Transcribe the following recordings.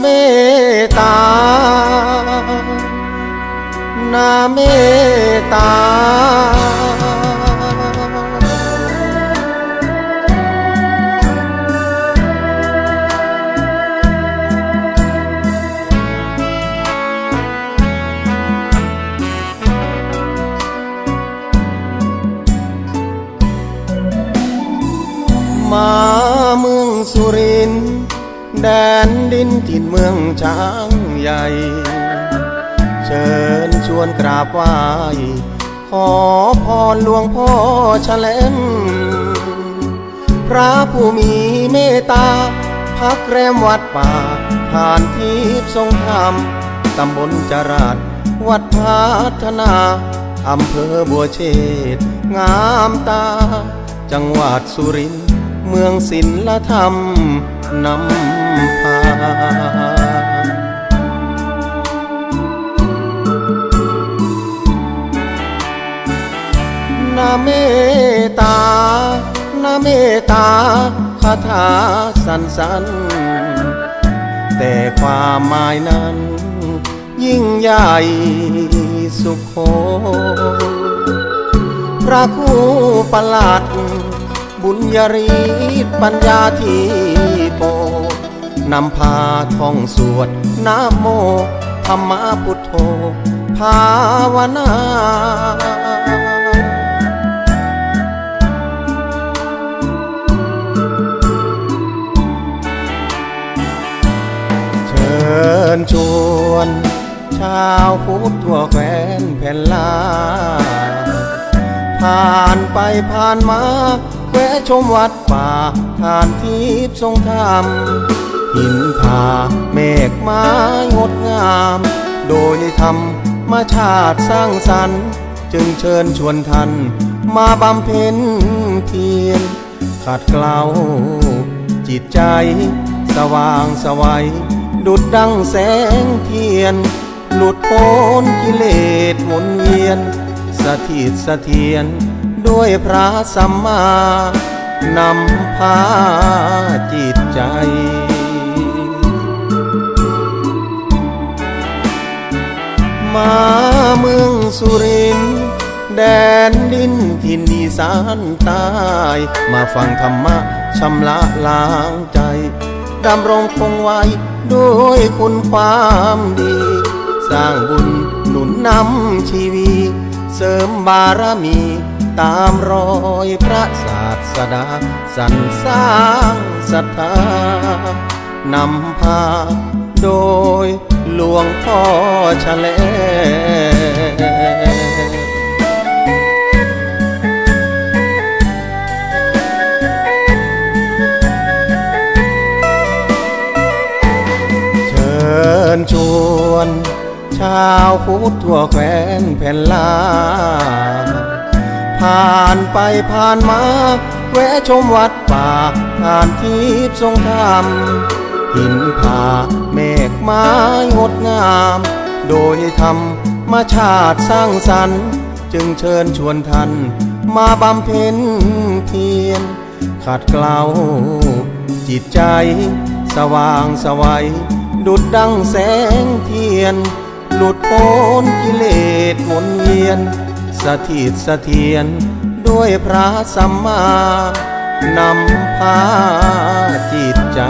เมตตา นาเมตตา มาเมืองสุรินทร์ แดนดินถิ่นเมืองช้างใหญ่ เชิญชวนกราบไหว้ขอพรหลวงพ่อแฉลมพระผู้มีเมตตาพักแรมวัดป่าทานทิพย์ทรงธรรมตำบลจราดวัดพัฒนาอำเภอบัวเชษงามตา จังหวัดสุรินทร์เมืองศิลธรรม นำพานาเมตานาเมตาคาถาสันสันๆแต่ความหมายนั้น ยิ่งใหญ่สุขโขพระคูประหลัด บุญยรีปัญญาทีโปนำพาท่องสวดนะโมธรรมพุทโธภาวนาเชิญชวน ชาวพุทธทั่วแคว้นแผ่นลาผ่านไปผ่านมา แวะชมวัดป่าทานทิพย์ทรงธรรม หินผาเมฆไม้งดงาม โดยธรรมชาติสร้างสรรค์จึงเชิญชวนท่านมาบำเพ็ญเพียรขัดเกลาจิตใจ สว่างสวัย ดุดดังแสงเทียน หลุดพ้นกิเลสหมุนเวียน สถิตเสถียร ด้วยพระสัมมานำพาจิตใจ มาเมืองสุริน แดนดินถิ่นอีสานใต้มาฟังธรรมะชำระล้างใจดำรงคงไว้ด้วยคุณความดี สร้างบุญหนุนนำชีวี เสริมบารมี ตามรอยพระศาสดาสรรสร้างศรัทธานำพาโดยหลวงพ่อชะเลเชิญชวน ชาวพุทธทั่วแคว้นแผ่นลา ผ่านไปผ่านมา แวะชมวัดป่าผ่านทิพย์ทรงธรรม หินผาเมฆไม้งดงาม โดยธรรมชาติสร้างสรรค์จึงเชิญชวนท่านมาบำเพ็ญเพียรขัดเกลาจิตใจ สว่างสวัย ดุดดังแสงเทียน หลุดพ้นกิเลสมนเวียน สถิตเสถียรด้วยพระสัมมานำพาจิตใจ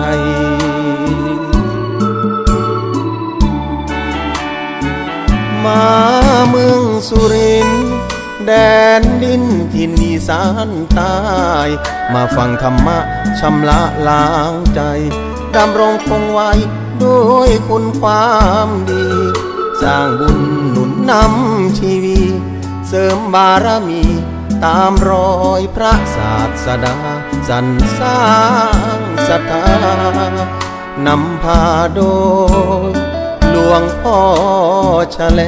มาเมืองสุริน แดนดินถิ่นอีสานใต้มาฟังธรรมะชำระล้างใจดำรงคงไว้ด้วยคุณความดี สร้างบุญหนุนนำชีวี เสริมบารมี ตามรอยพระศาสดา สรรสร้างศรัทธานำพาโดย หลวงพ่อชะแล